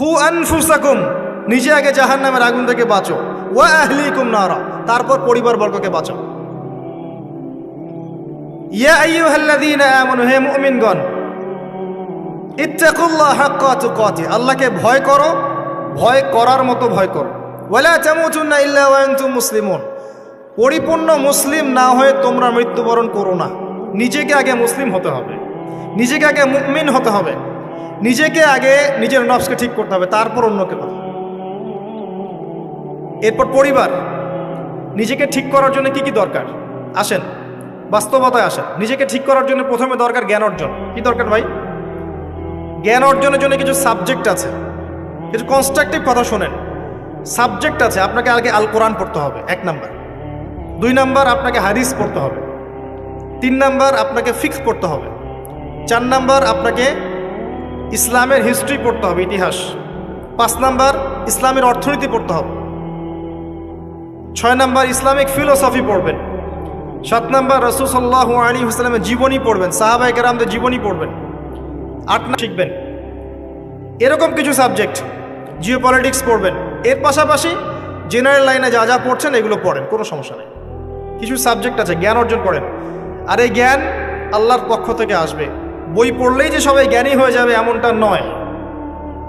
কু আনফুসাকুম, নিজে আগে জাহান নামের আগুন থেকে বাঁচো। ওয়া আহলিকুম নারা, তারপর পরিবার বর্গকে বাঁচো ইয়া আইয়ুহাল্লাযীনা আমানু, হে মুমিনগণ, ইত্তাকুল্লাহ হাক্কা তুকাতি আল্লাহকে ভয় করো, ভয় করার মতো ভয় করো। ওয়ালা তামুতুন্না ইল্লা ওয়া আনতুম মুসলিমুন, পরিপূর্ণ মুসলিম না হয়ে তোমরা মৃত্যুবরণ করো না। নিজেকে আগে মুসলিম হতে হবে। নিজেকে আগে মুমিন হতে হবে। নিজেকে আগে নিজের নফসকে ঠিক করতে হবে, তারপর অন্যকে কথা। এরপর পরিবার। নিজেকে ঠিক করার জন্য কি কি দরকার? আসেন, বাস্তবতায় আসেন। নিজেকে ঠিক করার জন্য প্রথমে দরকার জ্ঞান অর্জন। কি দরকার ভাই? জ্ঞান অর্জনের জন্য কিছু সাবজেক্ট আছে। কিছু কনস্ট্রাকটিভ কথা শোনেন। সাবজেক্ট আছে, আপনাকে আগে আল কোরআন পড়তে হবে, এক নাম্বার। দুই নাম্বার, আপনাকে হাদিস পড়তে হবে। তিন নাম্বার, আপনাকে ফিক্স পড়তে হবে। চার নাম্বার, আপনাকে ইসলামের হিস্ট্রি পড়তে হবে, ইতিহাস। পাঁচ নাম্বার, ইসলামের অর্থনীতি পড়তে হবে। ছয় নাম্বার, ইসলামিক ফিলোসফি পড়বেন। সাত নাম্বার রসুসল্লাহ আলী হুসলামের জীবনী পড়বেন সাহাবাই কেরামদের জীবনী পড়বেন। আট না শিখবেন। এরকম কিছু সাবজেক্ট জিও পলিটিক্স পড়বেন। এর পাশাপাশি জেনারেল লাইনে যা যা পড়ছেন এগুলো পড়েন, কোনো সমস্যা নেই। কিছু সাবজেক্ট আছে, জ্ঞান অর্জন করেন। আর এই জ্ঞান আল্লাহর পক্ষ থেকে আসবে। বই পড়লেই যে সবাই জ্ঞানী হয়ে যাবে এমনটা নয়।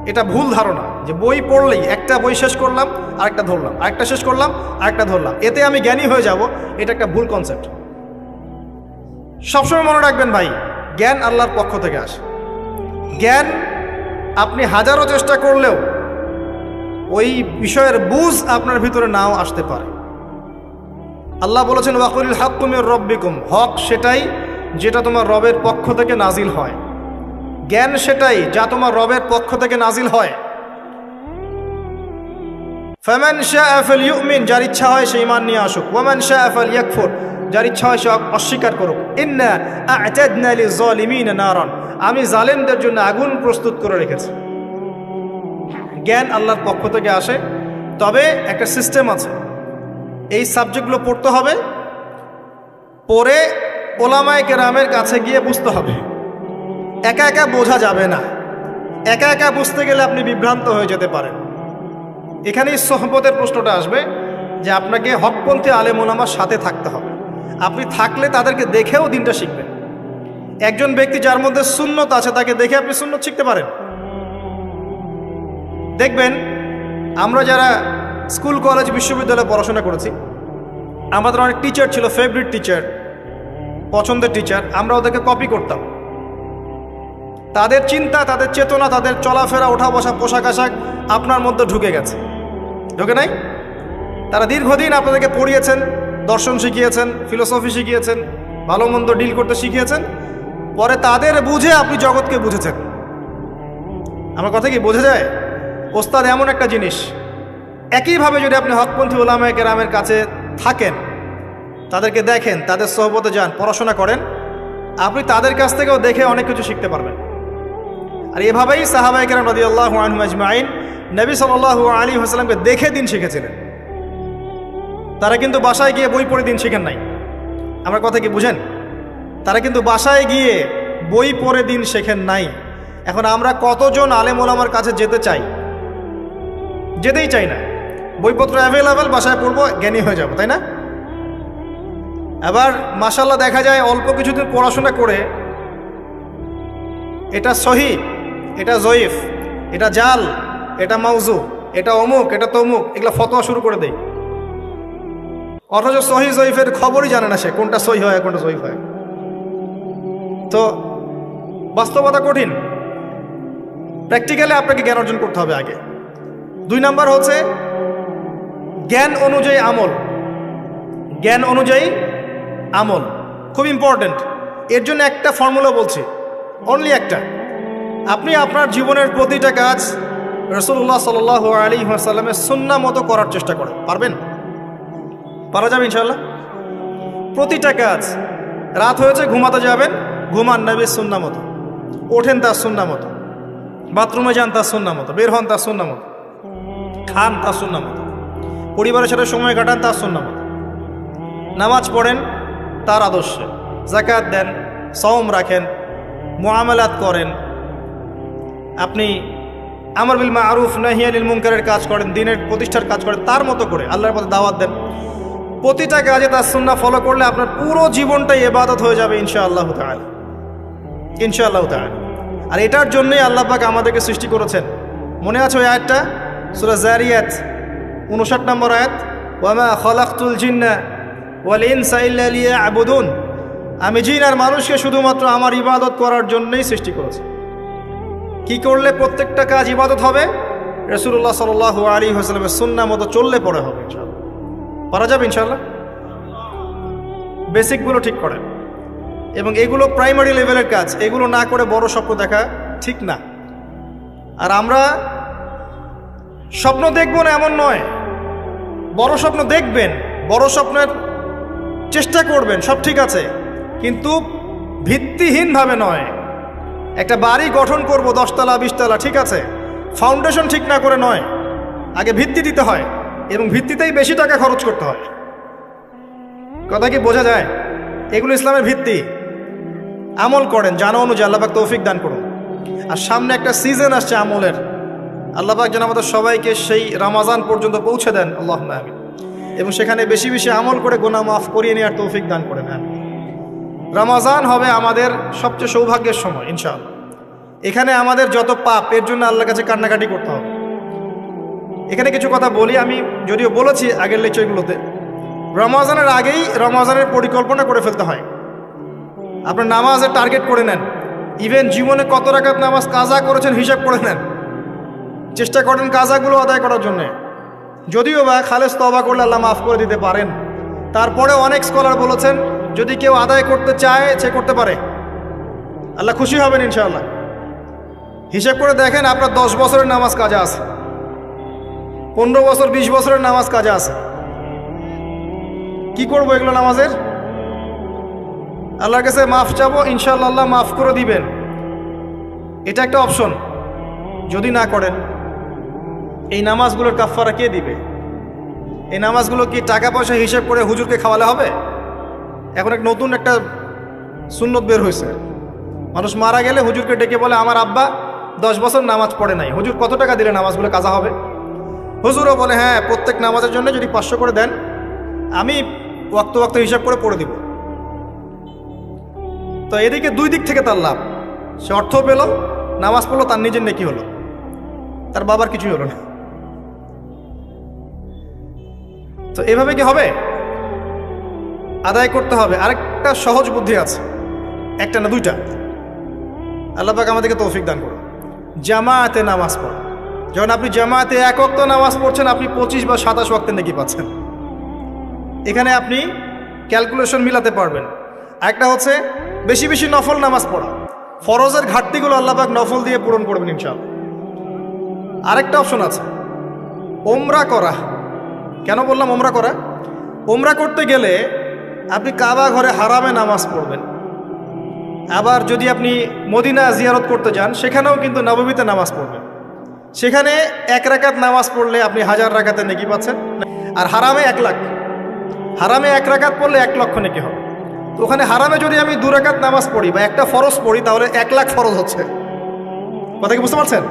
এটা ভুল ধারণা যে বই পড়লেই একটা বই শেষ করলাম, আরেকটা ধরলাম, আরেকটা শেষ করলাম, আরেকটা ধরলাম। এতে আমি জ্ঞানী হয়ে যাব, এটা একটা ভুল কনসেপ্ট সবসময় মনে রাখবেন ভাই, জ্ঞান আল্লাহর পক্ষ থেকে আসে। জ্ঞান আপনি হাজারো চেষ্টা করলেও ওই বিষয়ের বুঝ আপনার ভিতরে নাও আসতে পারে। আল্লাহ বলেছেন, ওয়াকুলিল হক তুমির রব্বিকুম। হক সেটাই যেটা তোমার রবের পক্ষ থেকে নাজিল হয়। জ্ঞান সেটাই যা তোমার রবের পক্ষ থেকে নাজিল হয়। ফ্যামান শাহ ইউমিন যার ইচ্ছা হয় সে ইমান নিয়ে আসুক। ওয়ামান শাহ ইয়াকফুর যার ইচ্ছা হয় সে অস্বীকার করুক। নারান, আমি জালেমদের জন্য আগুন প্রস্তুত করে রেখেছি। জ্ঞান আল্লাহর পক্ষ থেকে আসে। তবে একটা সিস্টেম আছে। এই সাবজেক্টগুলো পড়তে হবে। পরে ওলামায় কেরামের কাছে গিয়ে বুঝতে হবে। একা একা বোঝা যাবে না। একা একা বুঝতে গেলে আপনি বিভ্রান্ত হয়ে যেতে পারেন। এখানেই সহবতের প্রশ্নটা আসবে যে আপনাকে হকপন্থী আলেম ওলামার সাথে থাকতে হবে। আপনি থাকলে তাদেরকে দেখেও দিনটা শিখবেন। একজন ব্যক্তি যার মধ্যে শূন্যত আছে, তাকে দেখে আপনি শূন্যত শিখতে পারেন। দেখবেন, আমরা যারা স্কুল, কলেজ, বিশ্ববিদ্যালয়ে পড়াশোনা করেছি, আমাদের অনেক টিচার ছিল ফেভারিট টিচার পছন্দের টিচার আমরা ওদেরকে কপি করতাম। তাদের চিন্তা, তাদের চেতনা, তাদের চলাফেরা ওঠা বসা পোশাক আশাক আপনার মধ্যে ঢুকে গেছে। ঢুকে নাই? তারা দীর্ঘদিন আপনাদেরকে পড়িয়েছেন, দর্শন শিখিয়েছেন ফিলোসফি শিখিয়েছেন ভালো মন্দ ডিল করতে শিখিয়েছেন। পরে তাদের বুঝে আপনি জগৎকে বুঝেছেন। আমার কথা কি বোঝা যায়? ওস্তাদ, এমন একটা জিনিস। একইভাবে যদি আপনি হকপন্থী ওলামায় কেরামের কাছে থাকেন তাদেরকে দেখেন, তাদের সহবতে যান, পড়াশোনা করেন। আপনি তাদের কাছ থেকেও দেখে অনেক কিছু শিখতে পারবেন। আর এভাবেই সাহাবাই কেরাম রাজি আল্লাহ আজমাইন নবী সাল আলী হাসলামকে দেখে দিন শিখেছিলেন। তারা কিন্তু বাসায় গিয়ে বই পড়ে দিন শিখেন নাই। আমার কথা কি বুঝেন? তারা কিন্তু বাসায় গিয়ে বই পড়ে দিন শেখেন নাই। এখন আমরা কতজন আলেম ওলামার কাছে যেতে চাই? যেতেই চাই না। বইপত্র অ্যাভেলেবেল বাসায় পড়ব, জ্ঞানী হয়ে যাব, তাই না? আবার মাসাল্লাহ দেখা যায় অল্প কিছুদিন পড়াশোনা করে এটা সহি, এটা জয়ীফ, এটা জাল, এটা মাউজু এটা অমুক, এটা তমুক, এগুলো ফতোয়া শুরু করে দেয়। অথচ সহি জয়ীফের খবরই জানে না সে কোনটা সহি হয় কোনটা জয়ীফ হয়। তো বাস্তবতা কঠিন। প্র্যাকটিক্যালি আপনাকে জ্ঞান অর্জন করতে হবে আগে। দুই নাম্বার হচ্ছে জ্ঞান অনুযায়ী আমল। জ্ঞান অনুযায়ী আমল, খুব ইম্পর্ট্যান্ট এর জন্য একটা ফর্মুলা বলছি। অনলি একটা। আপনি আপনার জীবনের প্রতিটা কাজ রসুল্লাহ সাল আলী সাল্লামের সুন্না মতো করার চেষ্টা করেন। পারবেন? পারা যাবে ইনশাল্লাহ প্রতিটা কাজ, রাত হয়েছে, ঘুমাতে যাবেন, ঘুমান নবীর সুন্না মতো। ওঠেন তার সুন্না মতো। বাথরুমে যান তার সুন্না মতো। বের হন তার সুন্না মতো। খান তার সুন্না মতো। পরিবারের সাথে সময় কাটান তার সুন্না মতো। নামাজ পড়েন তার আদর্শে। জাকাত দেন, সওম রাখেন মোয়ামেলাত করেন। আপনি আমার বিল মারুফ নাহিয়ালিল মুনকারের কাজ করেন, দিনের প্রতিষ্ঠার কাজ করেন, তার মতো করে আল্লাহর পথে দাওয়াত দেন। প্রতিটা কাজে তার সুন্না ফলো করলে আপনার পুরো জীবনটাই এবাদত হয়ে যাবে ইনশাআল্লাহ তাআলা। ইনশাআল্লাহ তাআলা। আর এটার জন্যই আল্লাহ পাক আমাদেরকে সৃষ্টি করেছেন। মনে আছে ওই আয়াতটা? সূরা জারিয়াত 59 নম্বর আয়াত ওয়ামা খলাকতুল জিন্না ওয়াল আমি জিন আর মানুষকে শুধুমাত্র আমার ইবাদত করার জন্যই সৃষ্টি করেছি। কি করলে প্রত্যেকটা কাজ ইবাদত হবে? রসুল্লাহ সাল আলী হাসলামের সুন্না মতো চললে পরে হবে পারা যাবে ইনশাল্লাহ বেসিকগুলো ঠিক করেন। এবং এগুলো প্রাইমারি লেভেলের কাজ, এগুলো না করে বড় স্বপ্ন দেখা ঠিক না। আর আমরা স্বপ্ন দেখব না এমন নয়। বড় স্বপ্ন দেখবেন, বড় স্বপ্নের চেষ্টা করবেন, সব ঠিক আছে। কিন্তু ভিত্তিহীনভাবে নয়। একটা বাড়ি গঠন করব দশতলা, বিশতলা, ঠিক আছে? ফাউন্ডেশন ঠিক না করে নয়। আগে ভিত্তি দিতে হয় এবং ভিত্তিতেই বেশি টাকা খরচ করতে হয়। কথা কি বোঝা যায়? এগুলো ইসলামের ভিত্তি। আমল করেন, জানা অনুযায়ী আল্লাপাক তৌফিক দান করুন। আর সামনে একটা সিজন আসছে আমলের। আল্লাপাক যেন আমাদের সবাইকে সেই রামাজান পর্যন্ত পৌঁছে দেন। আল্লাহ আমিন। এবং সেখানে বেশি বেশি আমল করে গোনা মাফ করিয়ে নেওয়ার তৌফিক দান করে আমিন। রমাজান হবে আমাদের সবচেয়ে সৌভাগ্যের সময়, ইনশাআল্লাহ। এখানে আমাদের যত পাপ, এর জন্য আল্লাহর কাছে কান্নাকাটি করতে হবে। এখানে কিছু কথা বলি, আমি যদিও বলেছি আগের লেকচারগুলোতে, রমাজানের আগেই রমাজানের পরিকল্পনা করে ফেলতে হয়। আপনার নামাজের টার্গেট করে নেন। ইভেন জীবনে কত রাকাত নামাজ কাজা করেছেন হিসাব করে নেন। চেষ্টা করেন কাজাগুলো আদায় করার জন্যে। যদিও বা খালেজ তবা করলে আল্লাহ মাফ করে দিতে পারেন। তারপরে অনেক স্কলার বলেছেন, যদি কেউ আদায় করতে চায়, সে করতে পারে। আল্লাহ খুশি হবেন ইনশাআল্লাহ। হিসেব করে দেখেন আপনার দশ বছরের নামাজ কাজে আছে। পনেরো বছর, বিশ বছরের নামাজ কাজে আছে। কি করব এগুলো নামাজের? আল্লাহর কাছে মাফ চাবো, ইনশাআল্লাহ আল্লাহ মাফ করে দিবেন। এটা একটা অপশন, যদি না করেন। এই নামাজগুলোর কাফারা কে দিবে? এই নামাজগুলো কি টাকা পয়সা হিসেব করে হুজুরকে খাওয়ালে হবে? এখন এক নতুন একটা সুন্নত বের হয়েছে। মানুষ মারা গেলে হুজুরকে ডেকে বলে, আমার আব্বা দশ বছর নামাজ পড়ে নাই। হুজুর কত টাকা দিলে নামাজগুলো কাজা হবে? হুজুরও বলে হ্যাঁ প্রত্যেক নামাজের জন্য যদি পাঁচশো করে দেন, আমি ওয়াক্ত ওয়াক্ত হিসাব করে পড়ে দিব। তো এদিকে দুই দিক থেকে তার লাভ। সে অর্থ পেল, নামাজ পড়ল, তার নিজের নেকি হলো। তার বাবার কিছুই হলো না। তো এভাবে কি হবে? আদায় করতে হবে। আরেকটা সহজ বুদ্ধি আছে। একটা না দুইটা। আল্লাহ পাক আমাদেরকে তৌফিক দান করুন। জামায়াতে নামাজ পড়। যখন আপনি জামায়াতে এক অক্ত নামাজ পড়ছেন, আপনি পঁচিশ বা সাতাশ ওয়াক্তে নাকি পাচ্ছেন। এখানে আপনি ক্যালকুলেশন মিলাতে পারবেন। একটা হচ্ছে, বেশি বেশি নফল নামাজ পড়া। ফরজের ঘাটতিগুলো আল্লাহ পাক নফল দিয়ে পূরণ করবেন ইনশাল আরেকটা অপশন আছে, ওমরা করা। কেন বললাম ওমরা করা? ওমরা করতে গেলে আপনি কাবা ঘরে হারামে নামাজ পড়বেন। আবার যদি আপনি মদিনা জিয়ারত করতে যান, সেখানেও কিন্তু নবমীতে নামাজ পড়বেন। সেখানে এক রাকাত নামাজ পড়লে আপনি হাজার রাকাতে নেকি পাচ্ছেন। আর হারামে এক লাখ। হারামে এক রাকাত পড়লে এক লক্ষ নেকি হবে। তো ওখানে হারামে যদি আমি দু রাকাত নামাজ পড়ি বা একটা ফরজ পড়ি, তাহলে এক লাখ ফরজ হচ্ছে। কথা কি বুঝতে পারছেন?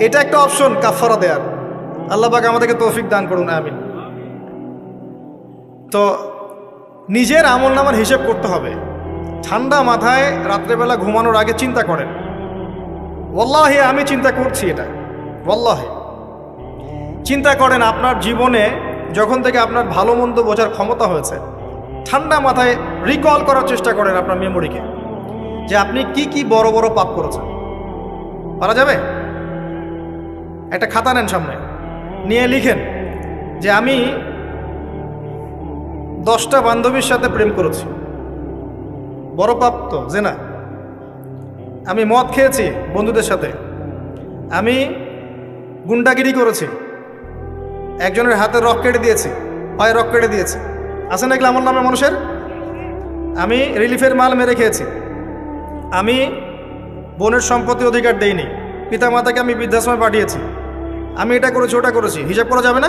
এটা একটা অপশন কাফারা দেয়ার। আল্লাহ পাক আমাদেরকে তৌফিক দান করুন, আমিন। তো নিজের আমল নামার হিসেব করতে হবে। ঠান্ডা মাথায় রাত্রেবেলা ঘুমানোর আগে চিন্তা করেন। ওল্লাহে আমি চিন্তা করছি এটা। ওল্লাহে চিন্তা করেন আপনার জীবনে যখন থেকে আপনার ভালো মন্দ বোঝার ক্ষমতা হয়েছে, ঠান্ডা মাথায় রিকল করার চেষ্টা করেন আপনার মেমোরিকে যে আপনি কি কি বড় বড় পাপ করেছেন। পারা যাবে? একটা খাতা নেন সামনে। নিয়ে লিখেন যে, আমি দশটা বান্ধবীর সাথে প্রেম করেছি। বড় পাপ তো, যে না? আমি মদ খেয়েছি বন্ধুদের সাথে। আমি গুন্ডাগিরি করেছি। একজনের হাতে রক কেটে দিয়েছি, পায়ে রক কেটে দিয়েছি। আছে না এগুলো আমার নামে মানুষের? আমি রিলিফের মাল মেরে খেয়েছি। আমি বোনের সম্পত্তি অধিকার দেইনি। পিতা মাতাকে আমি বৃদ্ধাশ্রমে পাঠিয়েছি। আমি এটা করেছি, ওটা করেছি। হিসাব করা যাবে না?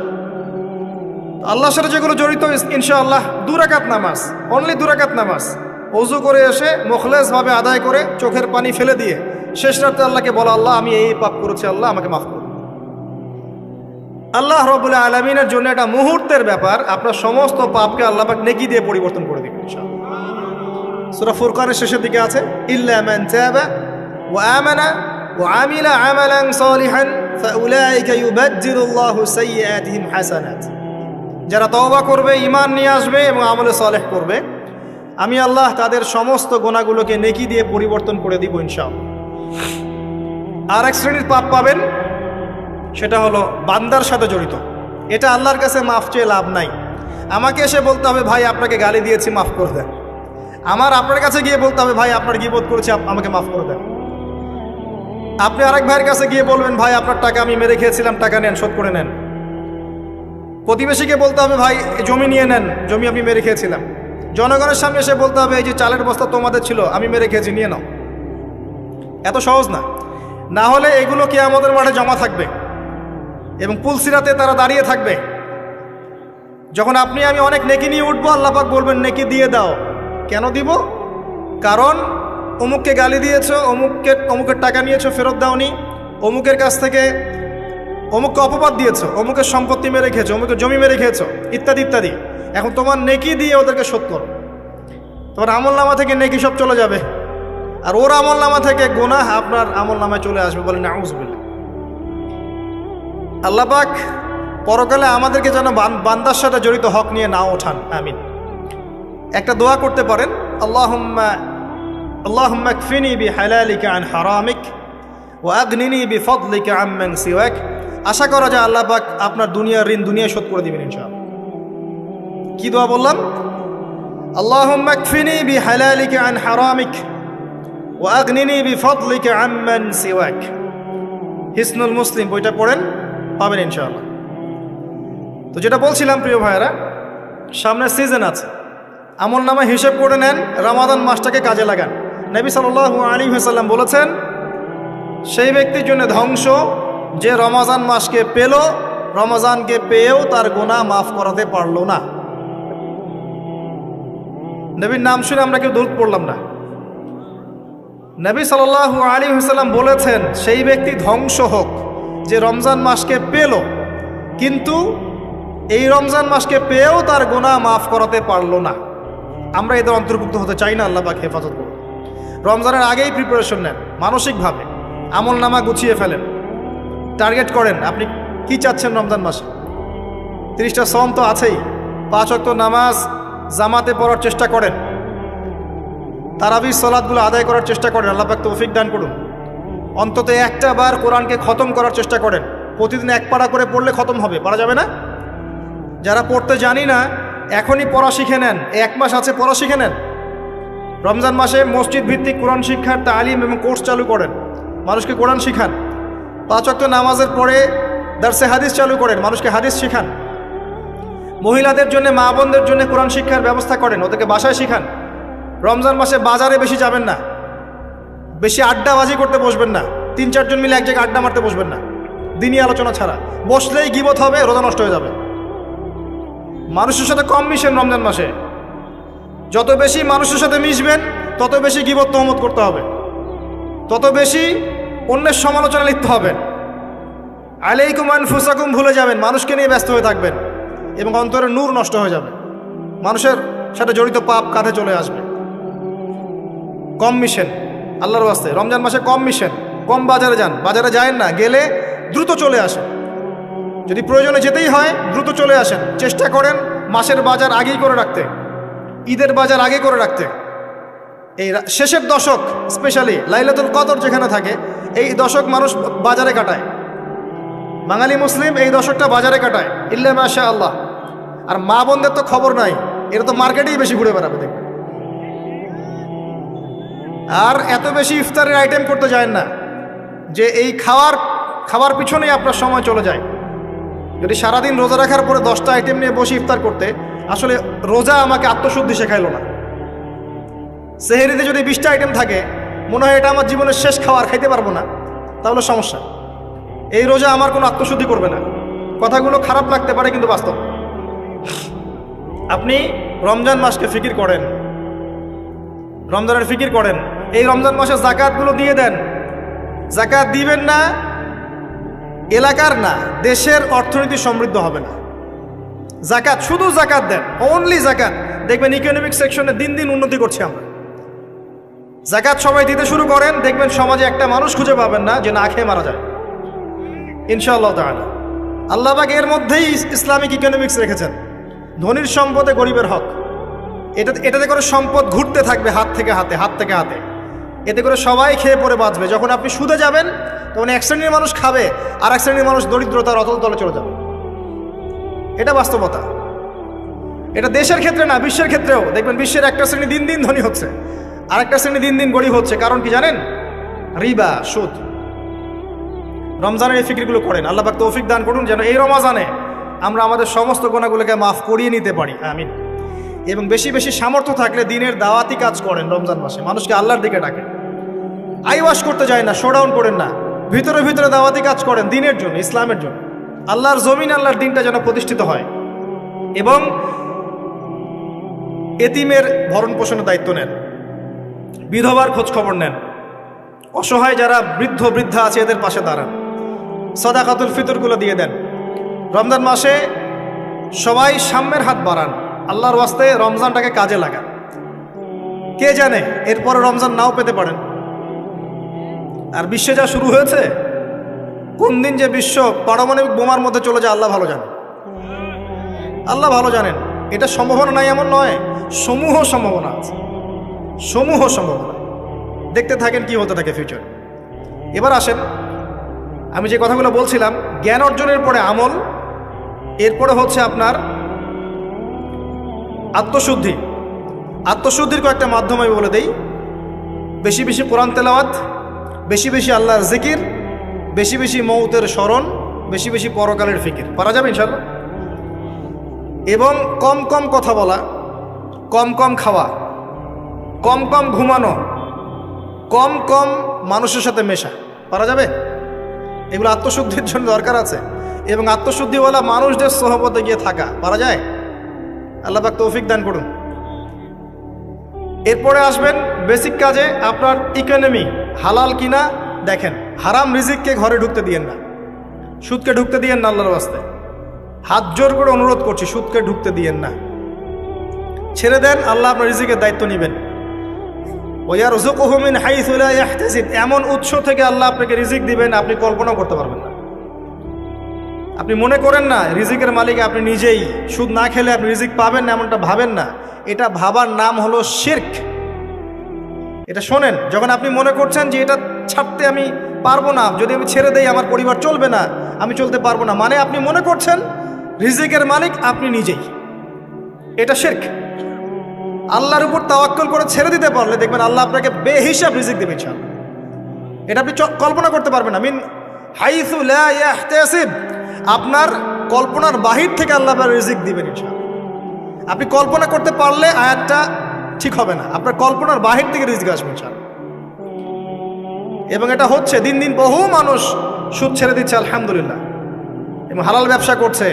আল্লাহর সাথে যেগুলো জড়িত, ইনশাআল্লাহ দুরাকাত নামাজ অনলি দুরাকাত নামাজ। অজু করে এসে মুখলেসভাবে আদায় করে চোখের পানি ফেলে দিয়ে শেষ রাতে আল্লাহকে বলা, আল্লাহ, আমি এই পাপ করেছি, আল্লাহ আমাকে মাফ করুন। আল্লাহ রবুল্লাহ আলমিনের জন্য একটা মুহূর্তের ব্যাপার। আপনার সমস্ত পাপকে আল্লাহ পাক নেকি দিয়ে পরিবর্তন করে দিবেন সুরা ফুরকানের শেষের দিকে আছে, ইল্লা তাবা যারা তওবা করবে ইমান নিয়ে আসবে এবং আমলে সালেহ করবে, আমি আল্লাহ তাদের সমস্ত গোনাগুলোকে নেকি দিয়ে পরিবর্তন করে দিব ইনশাআল্লাহ। আর এক শ্রেণির পাপ পাবেন, সেটা হলো বান্দার সাথে জড়িত। এটা আল্লাহর কাছে মাফ চেয়ে লাভ নাই। আমাকে এসে বলতে হবে, ভাই, আপনাকে গালি দিয়েছি, মাফ করে দেন। আমার আপনার কাছে গিয়ে বলতে হবে, ভাই, আপনার গিবোধ করেছি আমাকে মাফ করে দেন। আপনি আরেক ভাইয়ের কাছে গিয়ে বলবেন, ভাই, আপনার টাকা আমি মেরে খেয়েছিলাম, টাকা নেন, শোধ করে নেন। প্রতিবেশীকে বলতে হবে, ভাই জমি নিয়ে নেন, জমি আমি মেরে খেয়েছিলাম। জনগণের সামনে এসে বলতে হবে, এই যে চালের বস্তা তোমাদের ছিল, আমি মেরে খেয়েছি, নিয়ে নাও। এত সহজ না। না হলে এগুলো কে আমাদের মাঠে জমা থাকবে? এবং পুলসিরাতে তারা দাঁড়িয়ে থাকবে? যখন আপনি, আমি অনেক নেকি নিয়ে উঠবো আল্লাপাক বলবেন, নেকি দিয়ে দাও। কেন দিব? কারণ, অমুককে গালি দিয়েছ, অমুককে, অমুকের টাকা নিয়েছো, ফেরত দাওনি। অমুকের কাছ থেকে অমুককে অপবাদ দিয়েছ, অমুকের সম্পত্তি মেরে খেয়েছো, অমুকের জমি মেরে খেয়েছো, ইত্যাদি ইত্যাদি। এখন তোমার নেকি দিয়ে ওদেরকে শোধ করো। তোমার আমল নামা থেকে নেকি সব চলে যাবে। আর ওর আমল নামা থেকে গোনাহ আপনার আমল নামায় চলে আসবে বলেন আউজবিল্লা আল্লাপাক পরকালে আমাদেরকে যেন বান- বান্দার সাথে জড়িত হক নিয়ে না ওঠান। আমিন। একটা দোয়া করতে পারেন, আল্লাহুম্মা আল্লাহুম্মা কফিনি বি হালালিকা আন হারামিক। ওয়া আগনিনি বি ফদলিকা আম্মান সিওয়াক। আশা করা যায় আল্লাহ পাক আপনার দুনিয়ার ঋণ দুনিয়ায় শোধ করে দিবেন ইনশাআল্লাহ। কি দোয়া বললাম? আল্লাহুম্মা কফিনি বি হালালিকা আন হারামিক ওয়া আগনিনি বি ফদলিকা আম্মান সিওয়াক। হিসনুল মুসলিম, বইটা পড়েন, পাবেন ইনশাআল্লাহ। তো যেটা বলছিলাম, প্রিয় ভাইয়েরা, সামনে সিজন আছে। আমল নামে হিসেব করে নেন, রমাদান মাসটাকে কাজে লাগান। নবী সাল্লাল্লাহু আলী হাসাল্লাম বলেছেন সেই ব্যক্তির জন্য ধ্বংস, যে রমাজান মাসকে পেল, রমজানকে পেয়েও তার গোনা মাফ করাতে পারল না। নবীর নাম শুনে আমরা কেউ দূর পড়লাম না। নবী সাল্লাল্লাহু আলী হাসাল্লাম বলেছেন, সেই ব্যক্তি ধ্বংস হোক, যে রমজান মাসকে পেল, কিন্তু এই রমজান মাসকে পেয়েও তার গোনা মাফ করাতে পারল না। আমরা এদের অন্তর্ভুক্ত হতে চাই না, আল্লাহ পাক হেফাজত করুন। রমজানের আগেই প্রিপারেশন নেন, মানসিকভাবে। আমল নামা গুছিয়ে ফেলেন। টার্গেট করেন, আপনি কি চাচ্ছেন রমজান মাসে? তিরিশটা সম তো আছেই। পাঁচ অক্ত নামাজ, জামাতে পড়ার চেষ্টা করেন। তারাবির সলাদগুলো আদায় করার চেষ্টা করেন, আল্লাহ পাক তৌফিক দান করুন। অন্তত একটা বার কোরআনকে খতম করার চেষ্টা করেন। প্রতিদিন এক পাড়া করে পড়লে খতম হবে, পারা যাবে না? যারা পড়তে জানি না, এখনই পড়া শিখে নেন, এক মাস আছে পড়া শিখে নেন। রমজান মাসে মসজিদ ভিত্তিক কোরআন শিক্ষার তালিম এবং কোর্স চালু করেন। মানুষকে কোরআন শিখান। পাঁচ অক্ট নামাজের পরে দার্সে হাদিস চালু করেন, মানুষকে হাদিস শিখান। মহিলাদের জন্য, মা বোনদের জন্য কোরআন শিক্ষার ব্যবস্থা করেন, ওদেরকে বাসায় শিখান। রমজান মাসে বাজারে বেশি যাবেন না। বেশি আড্ডাবাজি করতে বসবেন না। তিন চারজন মিলে এক জায়গায় আড্ডা মারতে বসবেন না। দিনই আলোচনা ছাড়া। বসলেই গিবত হবে, রোজা নষ্ট হয়ে যাবে। মানুষের সাথে কম মিশেন রমজান মাসে। যত বেশি মানুষের সাথে মিশবেন, তত বেশি গিবত তহমত করতে হবে। তত বেশি অন্যের সমালোচনা লিখতে হবে আলাইকুম ফুসাকুম ভুলে যাবেন, মানুষকে নিয়ে ব্যস্ত হয়ে থাকবেন এবং অন্তরের নূর নষ্ট হয়ে যাবে। মানুষের সাথে জড়িত পাপ কাঁধে চলে আসবে। কম মিশেন, আল্লাহর বাস্তে রমজান মাসে কম মিশেন, কম বাজারে যান। বাজারে যায়েন না, গেলে দ্রুত চলে আসেন। যদি প্রয়োজনে যেতেই হয়, দ্রুত চলে আসেন। চেষ্টা করেন মাসের বাজার আগেই করে রাখতে। ঈদের বাজার আগে করে রাখতে। এই শেষের দশক স্পেশালি লাইলাতুল কদর যেখানে থাকে, এই দশক মানুষ বাজারে কাটায়। বাঙালি মুসলিম এই দশকটা বাজারে কাটায়, ইল্লা মাশা আল্লাহ আর মা বোনদের তো খবর নাই, এরা তো মার্কেটেই বেশি ঘুরে বেড়াবে, দেখবে। আর এত বেশি ইফতারের আইটেম করতে যায় না, যে এই খাওয়ার খাওয়ার পিছনেই আপনার সময় চলে যায়। যদি সারাদিন রোজা রাখার পরে দশটা আইটেম নিয়ে বসে ইফতার করতে, আসলে রোজা আমাকে আত্মশুদ্ধি শেখাইলো না। সেহেরিতে যদি বিশটা আইটেম থাকে, মনে হয় এটা আমার জীবনের শেষ খাবার, খাইতে পারব না। তাহলে সমস্যা। এই রোজা আমার কোনো আত্মশুদ্ধি করবে না। কথাগুলো খারাপ লাগতে পারে কিন্তু বাস্তব। আপনি রমজান মাসকে ফিকির করেন। রমজানের ফিকির করেন। এই রমজান মাসে জাকাতগুলো দিয়ে দেন। জাকাত দিবেন না, এলাকার না, দেশের অর্থনীতি সমৃদ্ধ হবে না। জাকাত শুধু জাকাত দেন অনলি জাকাত দেখবেন ইকোনমিক সেকশনে দিন দিন উন্নতি করছে আমরা। জাকাত সবাই দিতে শুরু করেন, দেখবেন সমাজে একটা মানুষ খুঁজে পাবেন না যে না খেয়ে মারা যায়। ইনশাআল্লাহ তাআলা। আল্লাহবাক এর মধ্যেই ইসলামিক ইকোনমিক্স রেখেছেন। ধনির সম্পদে গরিবের হক। এটা এটাতে করে সম্পদ ঘুরতে থাকবে হাত থেকে হাতে, হাত থেকে হাতে। এতে করে সবাই খেয়ে পরে বাঁচবে। যখন আপনি সুদে যাবেন, তখন এক শ্রেণির মানুষ খাবে আর এক শ্রেণির মানুষ দরিদ্রতার অতল তলে চলে যাবে। এটা বাস্তবতা। এটা দেশের ক্ষেত্রে না, বিশ্বের ক্ষেত্রেও। দেখবেন বিশ্বের একটা শ্রেণি দিন দিন ধনী হচ্ছে। আর একটা শ্রেণি দিন দিন গরিব হচ্ছে, কারণ কি জানেন? রিবা, সুদ। রমজানের এই ফিকিরগুলো করেন। আল্লাহ পাক তৌফিক দান করুন যেন এই রমাজানে আমরা আমাদের সমস্ত গোনাগুলোকে মাফ করিয়ে নিতে পারি। আমিন। এবং বেশি বেশি সামর্থ্য থাকলে দিনের দাওয়াতি কাজ করেন রমজান মাসে। মানুষকে আল্লাহর দিকে ডাকেন। আইওয়াশ করতে যায় না, শোডাউন করেন না। ভিতরে ভিতরে দাওয়াতি কাজ করেন দিনের জন্য, ইসলামের জন্য। আল্লাহর জমিন, আল্লাহর দিনটা যেন প্রতিষ্ঠিত হয়। এবং এতিমের ভরণ পোষণের দায়িত্ব নেন। বিধবার খোঁজ খবর নেন। অসহায় যারা বৃদ্ধ বৃদ্ধা আছে, এদের পাশে দাঁড়ান। সদাকাতুল ফিতরগুলো দিয়ে দেন। রমজান মাসে সবাই সাম্যের হাত বাড়ান। আল্লাহর ওয়াস্তে রমজানটাকে কাজে লাগান। কে জানে এরপরে রমজান নাও পেতে পারেন। আর বিশ্বে যা শুরু হয়েছে, কোন দিন যে বিশ্ব পারমাণবিক বোমার মধ্যে চলে যায়, আল্লাহ ভালো জানেন। আল্লাহ ভালো জানেন। এটা সম্ভাবনা নাই, এমন নয়। সমূহ সম্ভাবনা আছে। সমূহ সম্ভাবনা দেখতে থাকেন কি হতে থাকে ফিউচার এবার আসেন, আমি যে কথাগুলো বলছিলাম, জ্ঞান অর্জনের পরে আমল, এরপরে হচ্ছে আপনার আত্মশুদ্ধি। আত্মশুদ্ধির কয়েকটা মাধ্যম আমি বলে দেই। বেশি বেশি কোরআন তেলাওয়াত, বেশি বেশি আল্লাহর জিকির, বেশি বেশি মৌতের স্মরণ, বেশি বেশি পরকালের ফিকির। পারা যাবে ইনশাল্লাহ এবং কম কম কথা বলা, কম কম খাওয়া। কম কম ঘুমানো, কম কম মানুষের সাথে মেশা। পারা যাবে? এগুলো আত্মশুদ্ধির জন্য দরকার আছে। এবং আত্মশুদ্ধিওয়ালা মানুষদের সহপথে গিয়ে থাকা। পারা যায়? আল্লাহ পাক তৌফিক দান করুন। এরপরে আসবেন বেসিক কাজে আপনার ইকোনমি হালাল কিনা দেখেন। হারাম রিজিককে ঘরে ঢুকতে দিয়েন না। সুদকে ঢুকতে দিয়েন না আল্লাহর বাস্তে হাত জোর করে অনুরোধ করছি, সুদকে ঢুকতে দিয়েন না। ছেড়ে দেন, আল্লাহ আপনার রিজিকের দায়িত্ব নেবেন। এমন উৎস থেকে আল্লাহ আপনাকে রিজিক দিবেন, আপনি কল্পনাও করতে পারবেন না। আপনি মনে করেন না, রিজিকের মালিক আপনি নিজেই। সুদ না খেলে আপনি রিজিক পাবেন না, এমনটা ভাবেন না। এটা ভাবার নাম হলো শির্ক। এটা শোনেন, যখন আপনি মনে করছেন যে এটা ছাড়তে আমি পারব না, যদি আমি ছেড়ে দেই, আমার পরিবার চলবে না, আমি চলতে পারব না। মানে আপনি মনে করছেন, রিজিকের মালিক আপনি নিজেই। এটা শির্ক। আল্লাহর উপর তাওয়াক্কল করে ছেড়ে দিতে পারলে দেখবেন আল্লাহ আপনাকে বেহিসাব রিজিক দেবে ইনশাল এটা আপনি কল্পনা করতে পারবেন না। মিন হাইসু লা ইয়াহতাসিব, আপনার কল্পনার বাহির থেকে আল্লাহ আপনার রিজিক দিবেন ইনশাল আপনি কল্পনা করতে পারলে আয়াতটা ঠিক হবে না। আপনার কল্পনার বাহির থেকে রিজিক আসবে ইনশাল এবং এটা হচ্ছে, দিন দিন বহু মানুষ সুদ ছেড়ে দিচ্ছে, আলহামদুলিল্লাহ। এবং হালাল ব্যবসা করছে,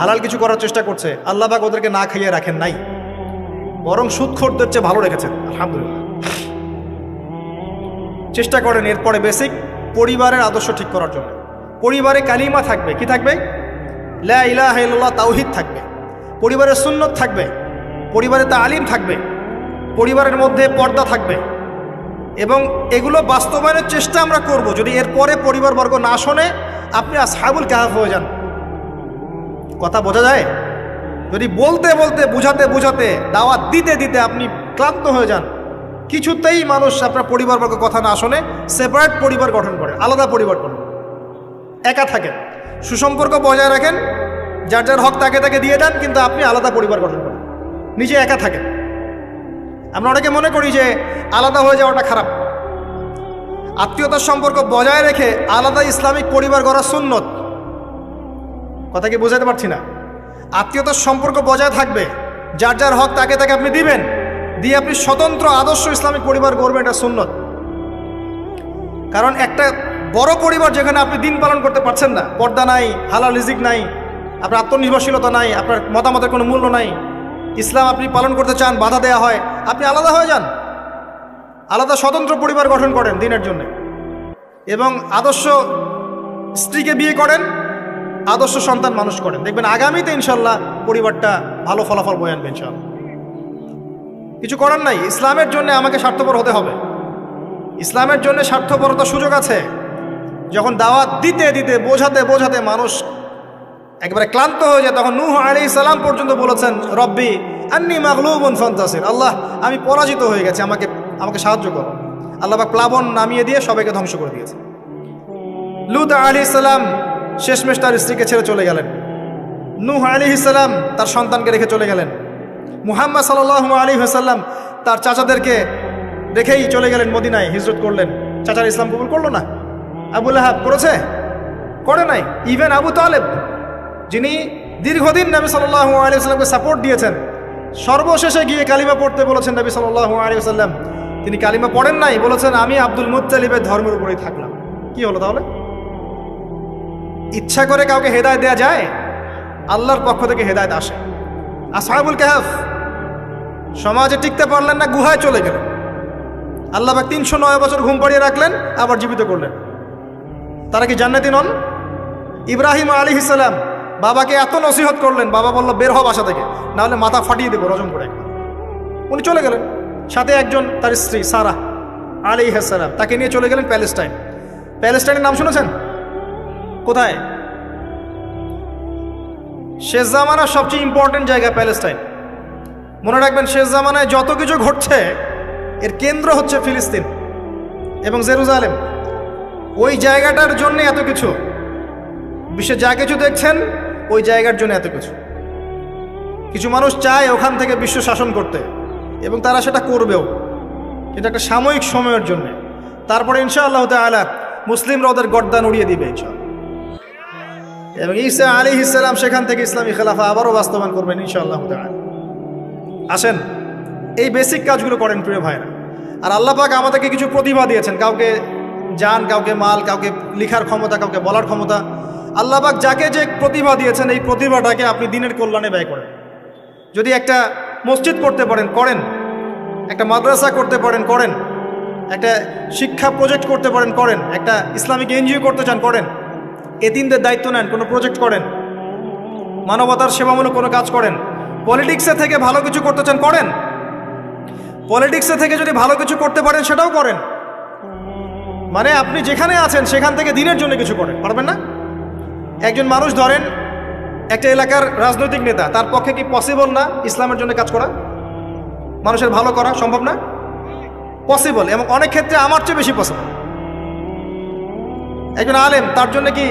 হালাল কিছু করার চেষ্টা করছে। আল্লাহ পাক ওদেরকে না খাইয়ে রাখেন নাই। বরং সুদ খোরদের চেয়ে ভালো রেখেছেন। আলহামদুলিল্লাহ। চেষ্টা করেন এরপরে বেসিক পরিবারের আদর্শ ঠিক করার জন্য। পরিবারে কালিমা থাকবে, কি থাকবে? লা তাওহিদ থাকবে। পরিবারের সুন্নত থাকবে। পরিবারে তা আলিম থাকবে। পরিবারের মধ্যে পর্দা থাকবে। এবং এগুলো বাস্তবায়নের চেষ্টা আমরা করব। যদি এরপরে পরিবারবর্গ না শোনে, আপনি আসহাবুল কাহাফ হয়ে যান। কথা বোঝা যায়? যদি বলতে বলতে, বুঝাতে বুঝাতে, দাওয়াত দিতে দিতে আপনি ক্লান্ত হয়ে যান, কিছুতেই মানুষ আপনার পরিবারবর্গ কথা না শোনে সেপারেট পরিবার গঠন করে, আলাদা পরিবার গঠন করে। একা থাকেন, সুসম্পর্ক বজায় রাখেন, যার যার হক তাকে তাকে দিয়ে দেন, কিন্তু আপনি আলাদা পরিবার গঠন করেন। নিজে একা থাকেন। আমরা অনেকে মনে করি যে আলাদা হয়ে যাওয়াটা খারাপ। আত্মীয়তার সম্পর্ক বজায় রেখে আলাদা ইসলামিক পরিবার গড়া সুন্নত। কথা কি বোঝাতে পারছি না? আত্মীয়তার সম্পর্ক বজায় থাকবে। যার যার হক, তাকে তাকে আপনি দিবেন। দিয়ে আপনি স্বতন্ত্র আদর্শ ইসলামিক পরিবার গড়বেন, এটা সুন্নত। কারণ একটা বড় পরিবার যেখানে আপনি দিন পালন করতে পারছেন না, পর্দা নাই, হালাল রিজিক নাই, আপনার আত্মনির্ভরশীলতা নাই, আপনার মতামতের কোনো মূল্য নাই, ইসলাম আপনি পালন করতে চান, বাধা দেওয়া হয়, আপনি আলাদা হয়ে যান। আলাদা স্বতন্ত্র পরিবার গঠন করেন দিনের জন্য। এবং আদর্শ স্ত্রীকে বিয়ে করেন আদর্শ সন্তান মানুষ করেন। দেখবেন আগামীতে ইনশাল্লাহ পরিবারটা ভালো ফলাফল বয়ে আনবে ইনশাল্লাহ কিছু করার নাই, ইসলামের জন্য আমাকে স্বার্থপর হতে হবে। ইসলামের জন্য স্বার্থপরতার সুযোগ আছে। যখন দাওয়াত দিতে দিতে, বোঝাতে বোঝাতে মানুষ একবারে ক্লান্ত হয়ে যায়, তখন নূহ আলী সালাম পর্যন্ত বলেছেন, রব্বি আন্নি মাগলুবন ফন্তাসির। আল্লাহ, আমি পরাজিত হয়ে গেছি, আমাকে আমাকে সাহায্য করো। আল্লাহ প্লাবন নামিয়ে দিয়ে সবাইকে ধ্বংস করে দিয়েছে। লুত আলী সালাম শেষমেশ তার স্ত্রীকে ছেড়ে চলে গেলেন। নূহ আলী ইসালাম তার সন্তানকে রেখে চলে গেলেন। মুহাম্মদ সাল আলী হাসাল্লাম তার চাচাদেরকে রেখেই চলে গেলেন মদিনায় হিজরত করলেন। চাচার ইসলাম কবুল করল না? আবুল আহাব করেছে? করে নাই। ইভেন আবু তালেব, যিনি দীর্ঘদিন নবী সাল্লাহ আলী সাল্লামকে সাপোর্ট দিয়েছেন, সর্বশেষে গিয়ে কালিমা পড়তে বলেছেন নবী সাল্লাহ আলী সাল্লাম তিনি কালিমা পড়েন নাই, বলেছেন, আমি আব্দুল মুত্তালিবের ধর্মের উপরেই থাকলাম। কি হলো তাহলে? ইচ্ছা করে কাউকে হেদায় দেয়া যায়? আল্লাহর পক্ষ থেকে হেদায়ত আসে। আসহাবুল কাহাফ, সমাজে টিকতে পারলেন না, গুহায় চলে গেলেন। আল্লাহ পাক তিনশো নয় বছর ঘুম পাড়িয়ে রাখলেন, আবার জীবিত করলেন। তারা কি জান্নাতি নন? ইব্রাহিম আলী ইসালাম বাবাকে এত নসিহত করলেন, বাবা বলল, বের হ বাসা থেকে, নাহলে মাথা ফাটিয়ে দেবো রজম করে উনি চলে গেলেন। সাথে একজন, তার স্ত্রী সারা আলী হাসালাম তাকে নিয়ে চলে গেলেন প্যালেস্টাইন। প্যালেস্টাইনের নাম শুনেছেন? কোথায়? শেষ জামানার সবচেয়ে ইম্পর্টেন্ট জায়গা প্যালেস্টাইন। মনে রাখবেন, শেষ জামানায় যত কিছু ঘটছে, এর কেন্দ্র হচ্ছে ফিলিস্তিন এবং জেরুজালেম। ওই জায়গাটার জন্য এত কিছু। বিশ্বে যা কিছু দেখছেন, ওই জায়গার জন্য এত কিছু। কিছু মানুষ চায় ওখান থেকে বিশ্ব শাসন করতে এবং তারা সেটা করবেও। এটা একটা সাময়িক সময়ের জন্য। তারপরে ইনশাআল্লাহ তালা মুসলিমরা ওদের গর্দান উড়িয়ে দিবে, ইনশাআল্লাহ। এবং ঈসা আলী ইসলাম সেখান থেকে ইসলামী খেলাফা আবারও বাস্তবায়ন করবেন ইনশাআল্লাহ আসেন, এই বেসিক কাজগুলো করেন প্রিয় ভাইরা। আর আল্লাহ পাক আমাদেরকে কিছু প্রতিভা দিয়েছেন, কাউকে জান, কাউকে মাল, কাউকে লিখার ক্ষমতা, কাউকে বলার ক্ষমতা। আল্লাহ পাক যাকে যে প্রতিভা দিয়েছেন, এই প্রতিভাটাকে আপনি দিনের কল্যাণে ব্যয় করেন। যদি একটা মসজিদ করতে পারেন, করেন। একটা মাদ্রাসা করতে পারেন, করেন। একটা শিক্ষা প্রজেক্ট করতে পারেন, করেন। একটা ইসলামিক এনজিও করতে চান, করেন। এতিমদের দায়িত্ব নেন, কোনো প্রজেক্ট করেন। মানবতার সেবামূলক কোনো কাজ করেন। পলিটিক্সে থেকে ভালো কিছু করতে চান, করেন। পলিটিক্সে থেকে যদি ভালো কিছু করতে পারেন, সেটাও করেন। মানে আপনি যেখানে আছেন, সেখান থেকে দিনের জন্য কিছু করেন, পারবেন না? একজন মানুষ ধরেন, একটা এলাকার রাজনৈতিক নেতা, তার পক্ষে কি পসিবল না ইসলামের জন্য কাজ করা? মানুষের ভালো করা সম্ভব না? পসিবল এবং অনেক ক্ষেত্রে আমার চেয়ে বেশি পসিবল একজন আলেম, তার জন্য কি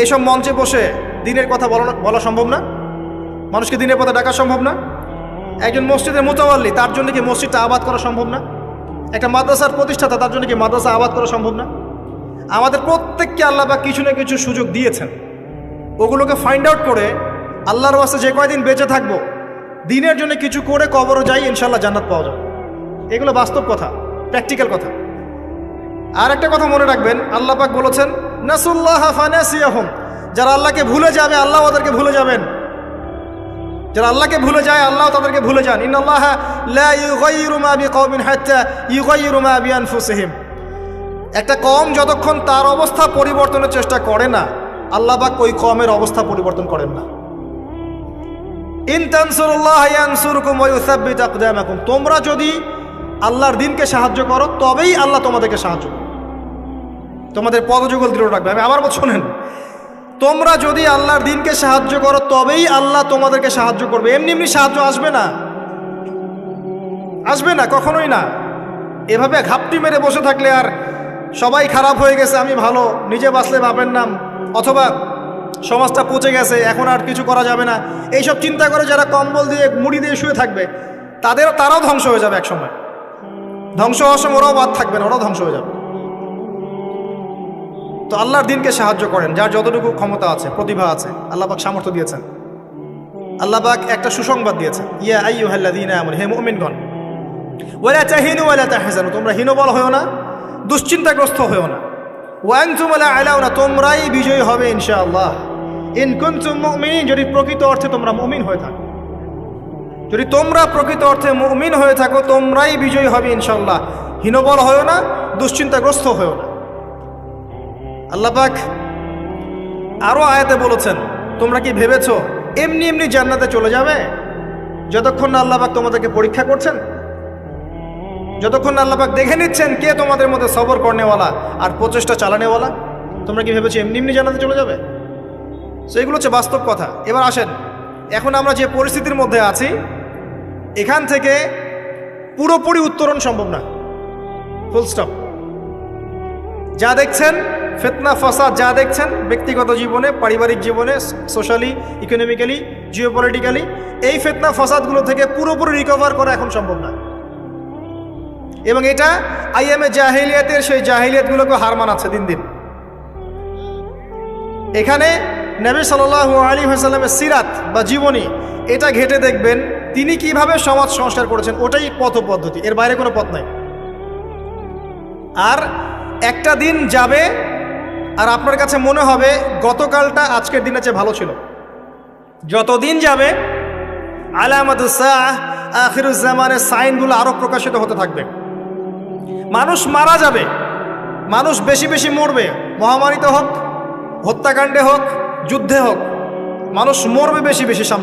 এইসব মঞ্চে বসে দিনের কথা বলা সম্ভব না? মানুষকে দিনের পথে ডাকা সম্ভব না? একজন মসজিদের মোতাবাল্লি, তার জন্য কি মসজিদটা আবাদ করা সম্ভব না? একটা মাদ্রাসার প্রতিষ্ঠাতা, তার জন্য কি মাদ্রাসা আবাদ করা সম্ভব না? আমাদের প্রত্যেককে আল্লাহ বা কিছু না কিছু সুযোগ দিয়েছেন। ওগুলোকে ফাইন্ড আউট করে আল্লাহর বাসে যে কয়দিন বেঁচে থাকব, দিনের জন্য কিছু করে কবরও যাই ইনশাল্লাহ জান্নাত পাওয়া যাবে। এগুলো বাস্তব কথা প্র্যাকটিক্যাল কথা। আর একটা কথা মনে রাখবেন, আল্লাহ পাক বলেছেন, নাসুল্লাহ ফানাসিয়াহুম যারা আল্লাহকে ভুলে যাবে, আল্লাহ ওদেরকে ভুলে যাবেন। যারা আল্লাহকে ভুলে যায়, আল্লাহ তাদেরকে ভুলে যান। ইউগাইয়িরু মা বিআনফুসিহিম। একটা কম যতক্ষণ তার অবস্থা পরিবর্তনের চেষ্টা করে না, আল্লাহ পাক ওই কমের অবস্থা পরিবর্তন করেন না। ইন তোমরা যদি আল্লাহর দিনকে সাহায্য করো, তবেই আল্লাহ তোমাদেরকে সাহায্য করবে। তোমাদের পদযুগল দৃঢ় রাখবে। আমি আবার শোনেন, তোমরা যদি আল্লাহর দিনকে সাহায্য করো, তবেই আল্লাহ তোমাদেরকে সাহায্য করবে। এমনি এমনি সাহায্য আসবে না। আসবে না, কখনোই না। এভাবে ঘাপটি মেরে বসে থাকলে আর সবাই খারাপ হয়ে গেছে, আমি ভালো, নিজে বাঁচলে বাপের নাম অথবা সমাজটা পচে গেছে, এখন আর কিছু করা যাবে না। এইসব চিন্তা করে যারা কম্বল দিয়ে মুড়ি দিয়ে শুয়ে থাকবে, তাদের, তারাও ধ্বংস হয়ে যাবে একসময়। ধ্বংস হওয়ার সময় ওরাও বাদ থাকবে না, ওরাও ধ্বংস হয়ে যাবে। তো আল্লাহর দিনকে সাহায্য করেন, যার যতটুকু ক্ষমতা আছে, প্রতিভা আছে, আল্লাহ পাক সামর্থ্য দিয়েছেন। আল্লাহ পাক একটা সুসংবাদ দিয়েছেন, ইয়া আইয়ুহাল্লাযীনা আমানু, হে মুমিনগণ, ওয়ালা তাহিনু ওয়ালা তাহজানু, তোমরা হীনবল হয়েও না, দুশ্চিন্তাগ্রস্ত হয়েও না। ওয়ানতুম লা আলাউনা, তোমরাই বিজয়ী হবে ইনশাআল্লাহ। ইন কুনতুম মুমিনিন, যদি প্রকৃত অর্থে তোমরা মুমিন হয়ে থাকো। যদি তোমরা প্রকৃত অর্থে মুমিন হয়ে থাকো, তোমরাই বিজয়ী হবে ইনশাআল্লাহ। হীনবল হয়েও না, দুশ্চিন্তাগ্রস্ত হয়েও না। আল্লাহ পাক আরও আয়াতে বলেছেন, তোমরা কি ভেবেছো এমনি এমনি জান্নাতে চলে যাবে? যতক্ষণ না আল্লাহ পাক তোমাদেরকে পরীক্ষা করছেন, যতক্ষণ আল্লাহ দেখে নিচ্ছেন কে তোমাদের মধ্যে সবর করনেওয়ালা আর প্রচেষ্টা চালানেওয়ালা, তোমরা কি ভেবেছো এমনি এমনি জান্নাতে চলে যাবে? সো এগুলো হচ্ছে বাস্তব কথা। এবার আসেন, এখন আমরা যে পরিস্থিতির মধ্যে আছি, এখান থেকে পুরোপুরি উত্তরণ সম্ভব না। ফুল স্টপ যা দেখছেন ফেতনা, ফসাদ যা দেখছেন, ব্যক্তিগত জীবনে, পারিবারিক জীবনে, সোশ্যালি, ইকোনমিক্যালি, জিওপলিটিক্যালি, এই ফেতনা, ফসাদগুলো থেকে পুরোপুরি রিকভার করা এখন সম্ভব না। এবং এটা আইএমএ জাহিলিয়াতের সেই জাহিলিয়াতগুলোকে হার মানাচ্ছে দিন দিন। এখানে নবী সাল আলী হাসাল্লামের সিরাত বা জীবনী, এটা ঘেটে দেখবেন, তিনি কীভাবে সমাজ সংস্কার করেছেন, ওটাই পথ পদ্ধতি, এর বাইরে কোনো পথ নাই। আর একটা দিন যাবে আর আপনার কাছে মনে হবে গতকালটা আজকের দিনের চেয়ে ভালো ছিল। যত দিন যাবে আখিরুজ্জামানের সাইনগুলো আরও প্রকাশিত হতে থাকবে। মানুষ মারা যাবে, মানুষ বেশি বেশি মরবে। মহামারীতে হোক, হত্যাকাণ্ডে হোক, যুদ্ধে হোক, মানুষ মরবে বেশি বেশি সামনে।